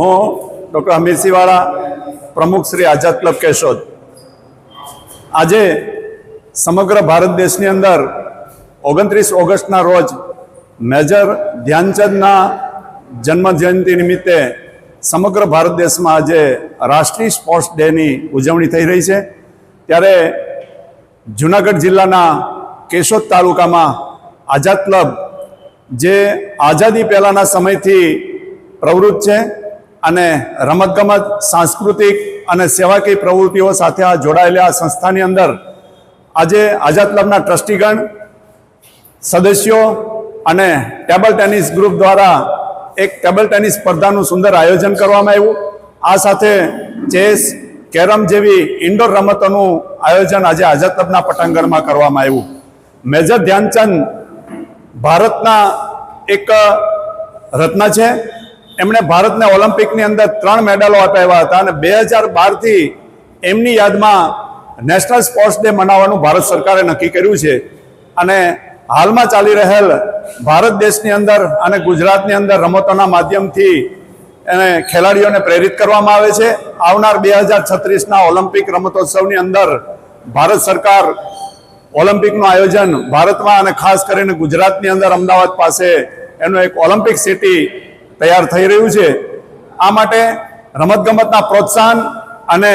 હું ડૉક્ટર હમીરસિંહવાળા પ્રમુખ શ્રી આઝાદ ક્લબ કેશોદ. આજે સમગ્ર ભારત દેશની અંદર ઓગણત્રીસ ઓગસ્ટના રોજ મેજર ધ્યાનચંદના જન્મજયંતિ નિમિત્તે સમગ્ર ભારત દેશમાં આજે રાષ્ટ્રીય સ્પોર્ટ્સ ડેની ઉજવણી થઈ રહી છે. ત્યારે જુનાગઢ જિલ્લાના કેશોદ તાલુકામાં આઝાદ ક્લબ જે આઝાદી પહેલાંના સમયથી પ્રવૃત્ત છે. અને રમતગમત, સાંસ્કૃતિક અને સેવાકીય પ્રવૃત્તિઓ સાથે આ જોડાયેલા આ સંસ્થાની અંદર આજે આઝાદ ક્લબના ટ્રસ્ટીગણ, સદસ્યો અને ટેબલ ટેનિસ ગ્રુપ દ્વારા એક ટેબલ ટેનિસ સ્પર્ધાનું સુંદર આયોજન કરવામાં આવ્યું. આ સાથે ચેસ, કેરમ જેવી ઇન્ડોર રમતોનું આયોજન આજે આઝાદ ક્લબના પટાંગણમાં કરવામાં આવ્યું. મેજર ધ્યાનચંદ ભારતના એક રત્ન છે. એમણે ભારતને ઓલિમ્પિકની અંદર ત્રણ મેડલો અપાવ્યા હતા અને બે હજાર બારથી એમની યાદમાં નેશનલ સ્પોર્ટ્સ ડે મનાવવાનું ભારત સરકારે નક્કી કર્યું છે. અને હાલમાં ચાલી રહેલ ભારત દેશની અંદર અને ગુજરાતની અંદર રમતોના માધ્યમથી એને ખેલાડીઓને પ્રેરિત કરવામાં આવે છે. આવનાર બે હજાર છત્રીસના ઓલિમ્પિક રમતોત્સવની અંદર ભારત સરકાર ઓલિમ્પિકનું આયોજન ભારતમાં અને ખાસ કરીને ગુજરાતની અંદર અમદાવાદ પાસે એનું એક ઓલિમ્પિક સિટી તૈયાર થઈ રહ્યું છે. આ માટે રમતગમતના પ્રોત્સાહન અને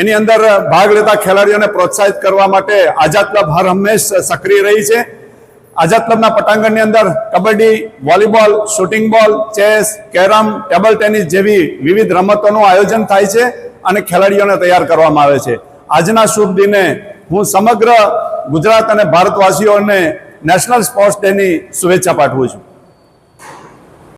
એની અંદર ભાગ લેતા ખેલાડીઓને પ્રોત્સાહિત કરવા માટે આઝાદ ક્લબ હર હંમેશ સક્રિય રહી છે. આઝાદ ક્લબના પટાંગણની અંદર kabaddi, volleyball, shooting ball, chess, carrom, table tennis જેવી વિવિધ રમતોનું આયોજન થાય છે અને ખેલાડીઓને તૈયાર કરવામાં આવે છે. આજના શુભ દિને હું સમગ્ર ગુજરાત અને ભારતવાસીઓને નેશનલ સ્પોર્ટ્સ ડેની શુભેચ્છા પાઠવું છું.